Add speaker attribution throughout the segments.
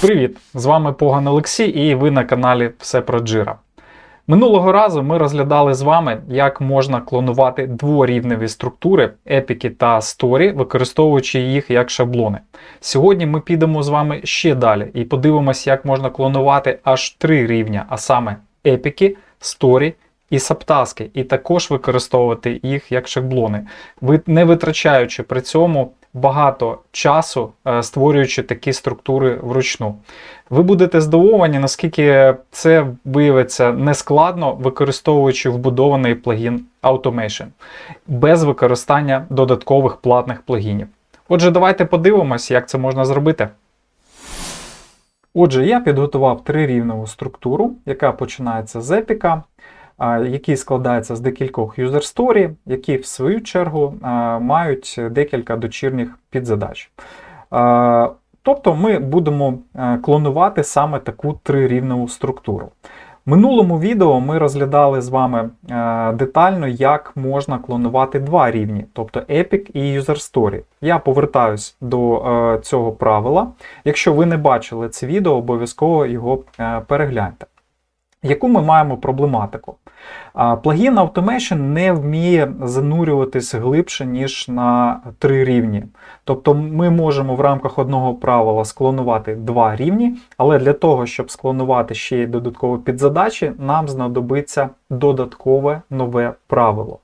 Speaker 1: Привіт! З вами Поган Олексій і ви на каналі Все про Джира. Минулого разу ми розглядали з вами, як можна клонувати дворівневі структури, епіки та сторі, використовуючи їх як шаблони. Сьогодні ми підемо з вами ще далі і подивимося, як можна клонувати аж три рівня, а саме епіки, сторі і саптаски, і також використовувати їх як шаблони, не витрачаючи при цьому багато часу, е, створюючи такі структури вручну. Ви будете здивовані, наскільки це виявиться нескладно, використовуючи вбудований плагін Automation без використання додаткових платних плагінів. Отже, давайте подивимось, як це можна зробити. Отже, я підготував трирівневу структуру, яка починається з епіка, який складається з декількох user story, які в свою чергу мають декілька дочірніх підзадач. Тобто ми будемо е, клонувати саме таку трирівневу структуру. В минулому відео ми розглядали з вами е, детально, як можна клонувати два рівні, тобто Epic і User Story. Я повертаюсь до е, цього правила. Якщо ви не бачили це відео, обов'язково його перегляньте. Яку ми маємо проблематику? Плагін Automation не вміє занурюватись глибше, ніж на три рівні. Тобто ми можемо в рамках одного правила склонувати два рівні, але для того, щоб склонувати ще й додаткові підзадачі, нам знадобиться додаткове нове правило.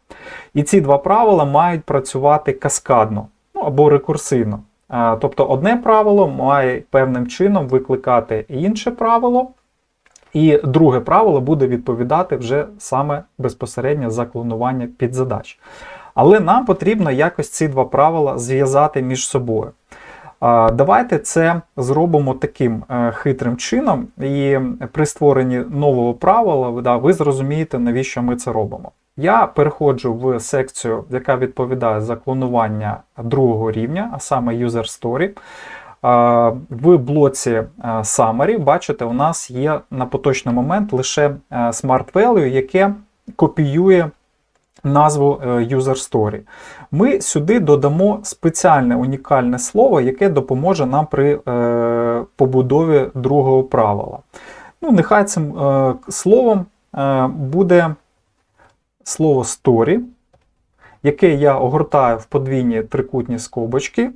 Speaker 1: І ці два правила мають працювати каскадно ну, або рекурсивно. Тобто одне правило має певним чином викликати інше правило. І друге правило буде відповідати вже саме безпосередньо за клонування підзадач. Але нам потрібно якось ці два правила зв'язати між собою. Давайте це зробимо таким е, хитрим чином, і при створенні нового правила ви- да, ви зрозумієте, навіщо ми це робимо. Я переходжу в секцію, яка відповідає за клонування другого рівня, а саме User Story. В блоці е, Summary, бачите, у нас є на поточний момент лише е, Smart Value, яке копіює назву е, User Story. Ми сюди додамо спеціальне унікальне слово, яке допоможе нам при побудові другого правила. Ну, нехай цим словом буде слово story, яке я огортаю в подвійні трикутні скобочки.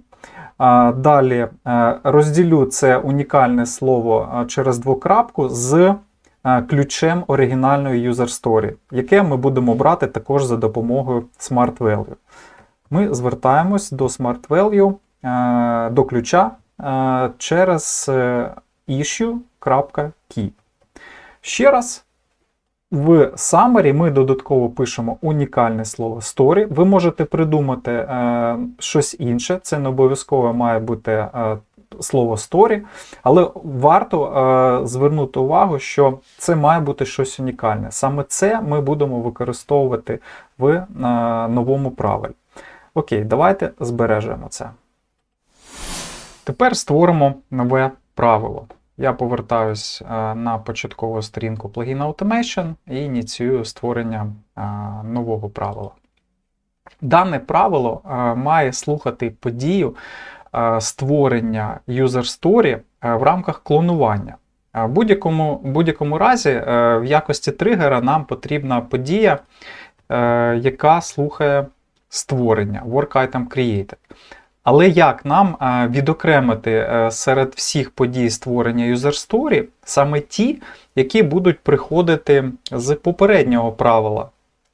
Speaker 1: Далі е, розділю це унікальне слово е, через двокрапку з е, ключем оригінальної user story, яке ми будемо брати також за допомогою Smart Value. Ми звертаємось до Smart Value, до ключа через issue.key. Ще раз. В summary ми додатково пишемо унікальне слово story. Ви можете придумати е, щось інше, це не обов'язково має бути е, слово story, але варто е, звернути увагу, що це має бути щось унікальне. Саме це ми будемо використовувати в е, новому правилі. Окей, давайте збережемо це. Тепер створимо нове правило. Я повертаюсь е, на початкову сторінку плагіна Automation і ініціюю створення е, нового правила. Дане правило е, має слухати подію створення user story в рамках клонування. В будь-якому, будь-якому разі, в якості тригера нам потрібна подія, яка слухає створення Work Item Created. Але як нам е, відокремити е, серед всіх подій створення user story саме ті, які будуть приходити з попереднього правила,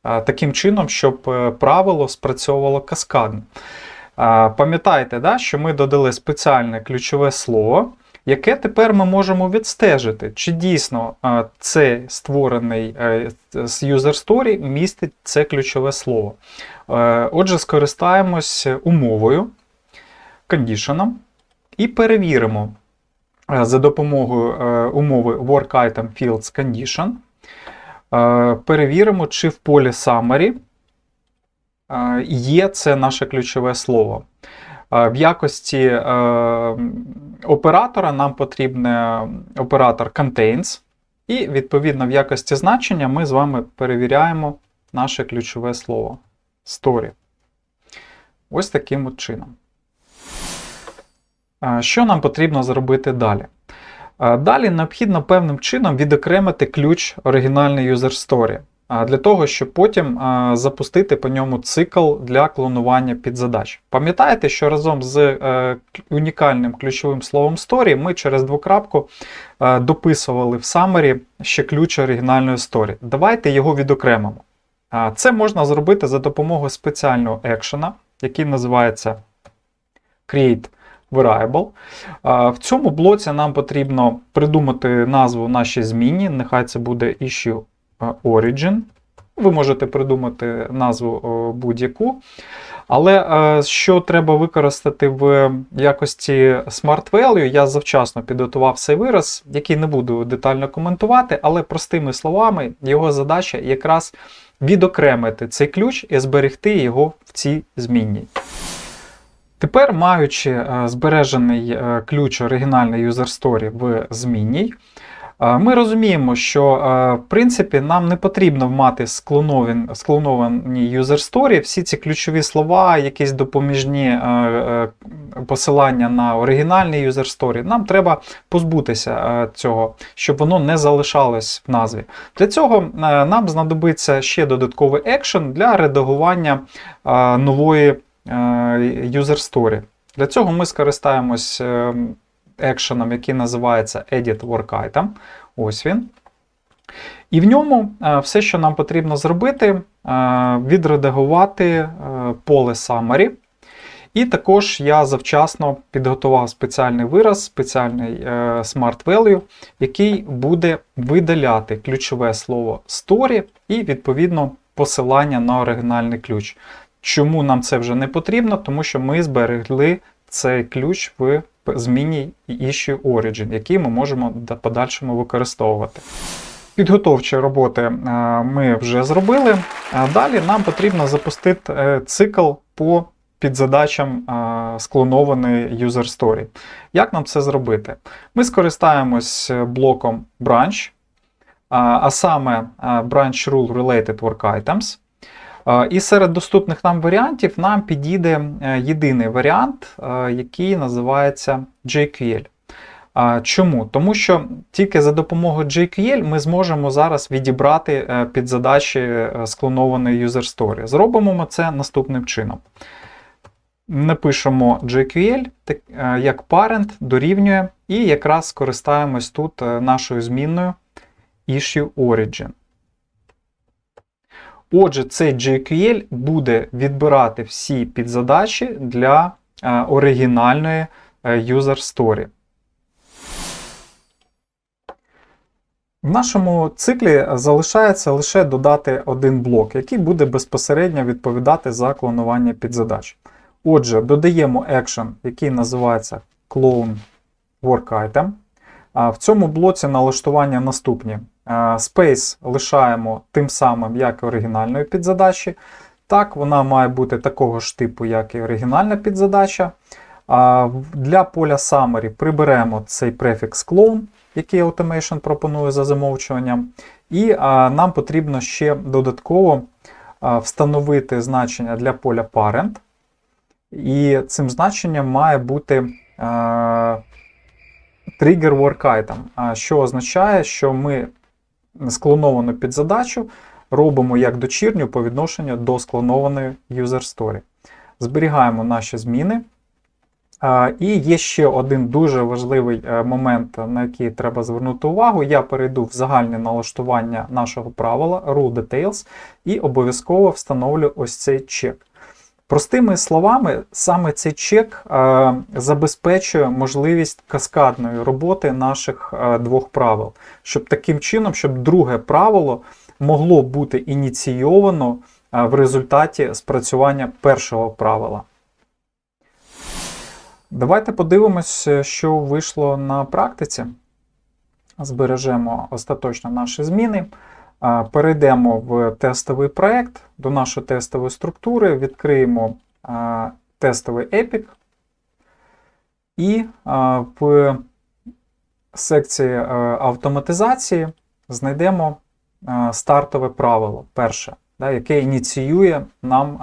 Speaker 1: е, таким чином, щоб правило спрацьовувало каскадно. Е, Пам'ятайте, да, що ми додали спеціальне ключове слово, яке тепер ми можемо відстежити, чи дійсно цей створений з user story містить це ключове слово. Отже, скористаємось умовою кондішеном і перевіримо е, за допомогою е, умови Work Item Fields Condition. е, Перевіримо, чи в полі Summary є це наше ключове слово. В якості оператора нам потрібен оператор contains, і відповідно в якості значення ми з вами перевіряємо наше ключове слово story. Ось таким от чином. Що нам потрібно зробити далі? Далі необхідно певним чином відокремити ключ оригінальний user story, для того, щоб потім запустити по ньому цикл для клонування підзадач. Пам'ятаєте, що разом з е, унікальним ключовим словом story ми через двокрапку дописували в summary ще ключ оригінальної story. Давайте його відокремимо. Це можна зробити за допомогою спеціального екшена, який називається Create Variable. В цьому блоці нам потрібно придумати назву нашій зміні. Нехай це буде issue е, origin. Ви можете придумати назву е, будь-яку. Але е, що треба використати в якості Smart Value, я завчасно підготував цей вираз, який не буду детально коментувати, але простими словами, його задача якраз відокремити цей ключ і зберегти його в цій змінній. Тепер, маючи е, збережений е, ключ оригінальний user story в змінній, е, ми розуміємо, що в принципі нам не потрібно мати склоновані, user story, всі ці ключові слова, якісь допоміжні посилання на оригінальний user story. Нам треба позбутися цього, щоб воно не залишалось в назві. Для цього нам знадобиться ще додатковий екшен для редагування нової user story. Для цього ми скористаємось е, екшеном, який називається Edit Work Item. Ось він. І в ньому е, все, що нам потрібно зробити, е, відредагувати е, поле Summary. І також я завчасно підготував спеціальний вираз, спеціальний е, Smart Value, який буде видаляти ключове слово story і, відповідно, посилання на оригінальний ключ. Чому нам це вже не потрібно? Тому що ми зберегли цей ключ в зміні Issue Origin, який ми можемо в подальшому використовувати. Підготовчі роботи е, ми вже зробили. Далі нам потрібно запустити е, цикл по підзадачам е, склонованої user story. Як нам це зробити? Ми скористаємось блоком branch, а саме branch rule related work items. І серед доступних нам варіантів нам підійде єдиний варіант, який називається JQL. Чому? Тому що тільки за допомогою JQL ми зможемо зараз відібрати е, під задачі е, склонованої user story. Зробимо ми це наступним чином. Напишемо JQL е, як parent дорівнює, і якраз скористаємось тут нашою змінною issue origin. Отже, цей JQL буде відбирати всі підзадачі для оригінальної user story. В нашому циклі залишається лише додати один блок, який буде безпосередньо відповідати за клонування підзадач. Отже, додаємо екшен, який називається Clone Work Item. В цьому блоці налаштування наступні. Space лишаємо тим самим, як і оригінальної підзадачі. Так, вона має бути такого ж типу, як і оригінальна підзадача. Для поля Summary приберемо цей префікс clone який Automation пропонує за замовчуванням. І нам потрібно ще додатково встановити значення для поля parent. І цим значенням має бути trigger work item, що означає, що ми склоновану підзадачу робимо як дочірню по відношенню до склонованої user story. Зберігаємо наші зміни. І є ще один дуже важливий е, момент, на який треба звернути увагу. Я перейду в загальне налаштування нашого правила Rule Details і обов'язково встановлю ось цей чек. Простими словами, саме цей чек е, забезпечує можливість каскадної роботи наших е, двох правил, щоб таким чином, щоб друге правило могло бути ініційовано в результаті спрацювання першого правила. Давайте подивимось, що вийшло на практиці. Збережемо остаточно наші зміни. Перейдемо в тестовий проєкт, до нашої тестової структури, відкриємо тестовий Epic. І в секції автоматизації знайдемо стартове правило, перше, яке ініціює нам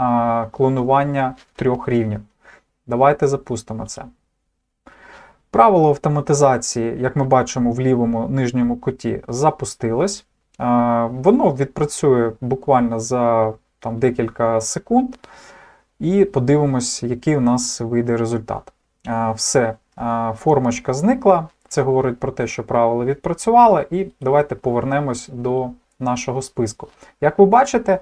Speaker 1: клонування трьох рівнів. Давайте запустимо це. Правило автоматизації, як ми бачимо в лівому нижньому куті, запустилось. Воно відпрацює буквально за там, декілька секунд, і подивимось, який у нас вийде результат. Все, формочка зникла. Це говорить про те, що правило відпрацювало, і давайте повернемось до нашого списку. Як ви бачите,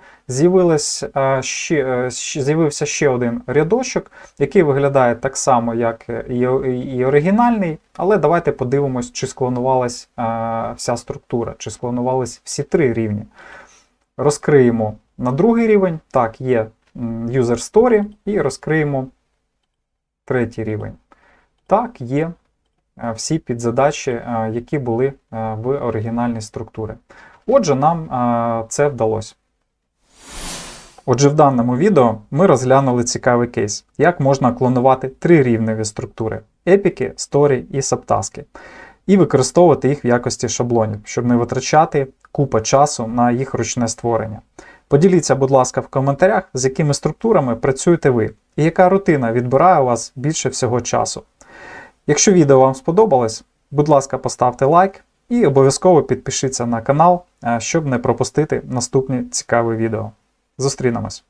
Speaker 1: е, ще, е, з'явився ще один рядочок, який виглядає так само, як і, оригінальний, але давайте подивимось, чи склонувалась е, вся структура, чи склонувались всі три рівні. Розкриємо на другий рівень. Так, є User Story, і розкриємо третій рівень. Так, є всі підзадачі, які були в оригінальній структурі. Отже, нам е, це вдалося. Отже, в даному відео ми розглянули цікавий кейс, як можна клонувати три рівневі структури епіки, сторі і саптаски, і використовувати їх в якості шаблонів, щоб не витрачати купа часу на їх ручне створення. Поділіться, будь ласка, в коментарях, з якими структурами працюєте ви, і яка рутина відбирає у вас більше всього часу. Якщо відео вам сподобалось, будь ласка, поставте лайк і обов'язково підпишіться на канал, е, щоб не пропустити наступні цікаві відео. Зустрінемось!